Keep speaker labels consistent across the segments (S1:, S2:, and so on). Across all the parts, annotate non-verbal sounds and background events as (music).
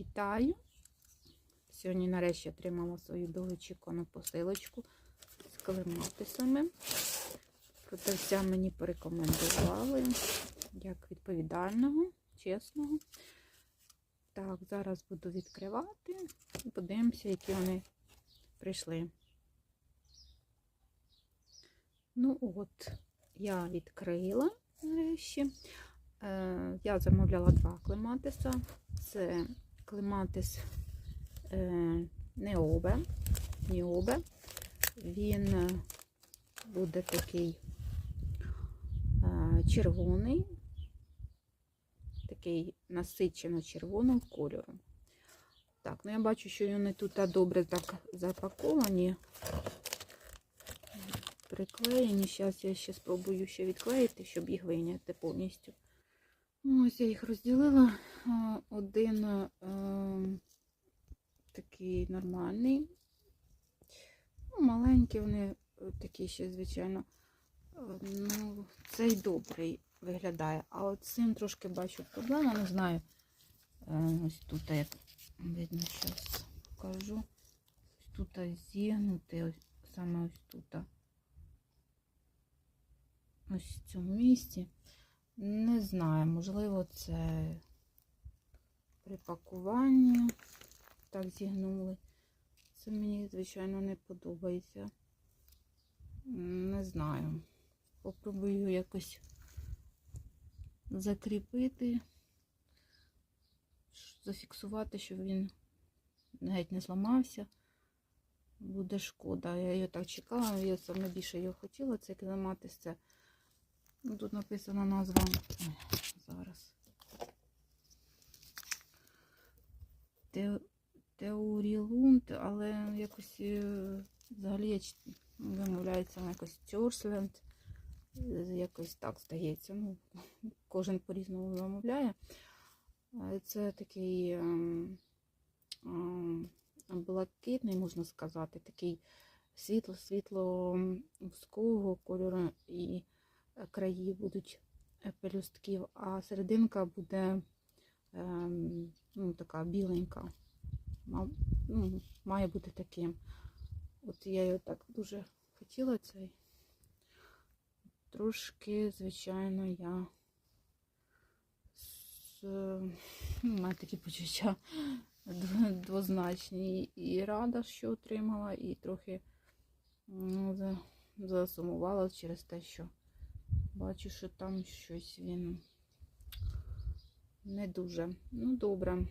S1: Вітаю! Сьогодні нарешті отримала свою довгоочікувану посилочку з клематисами. Продавця мені порекомендували як відповідального, чесного. Так, зараз буду відкривати і подивимося, які вони прийшли. Ну от, я відкрила нарешті. Е, Я замовляла два клематиса. Це клематис е, Необе. Необе. Він е, буде такий е, червоний, такий насичено червоного кольору. Так, ну я бачу, що вони тут добре так запаковані, приклеєні. Зараз я ще спробую ще відклеїти, щоб їх вийняти повністю. Ну, ось я їх розділила. Один е, такий нормальний. Ну, маленькі вони е, такі ще, звичайно. Е, Ну, цей добрий виглядає. А от цим трошки бачу проблему, не знаю. Е, Ось тут як видно, зараз покажу. Ось тут зігнути, ось, саме ось тут. Ось в цьому місці. Не знаю, можливо, це при пакуванні так зігнули. Це мені, звичайно, не подобається. Не знаю. Попробую якось закріпити, зафіксувати, щоб він геть не зламався. Буде шкода. Я його так чекала, я саме більше його хотіла, це кіломатис, це Ну, тут написана назва. Ой, зараз. Те, Теорілунд, але якось е, взагалі вимовляється якось Тьорсленд. Е, Якось так здається. Ну, кожен по-різному вимовляє. Це такий ем, ем, блакитний, можна сказати, такий світло-світло м, вузького кольору і краї будуть е, пелюстків, а серединка буде ем, ну, така біленька. Ну, має бути таким. От я його так дуже хотіла цей. Трошки, звичайно, я з, ну, мене такі почуття (laughs) двозначні. І рада, що отримала, і трохи засумувала через те, що Бачу, що там щось він не дуже. Ну, добре.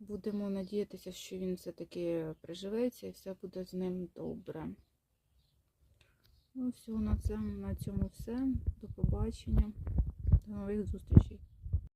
S1: Будемо надіятися, що він все-таки приживеться і все буде з ним добре. Ну, все, на цьому, на цьому все. До побачення. До нових зустрічей.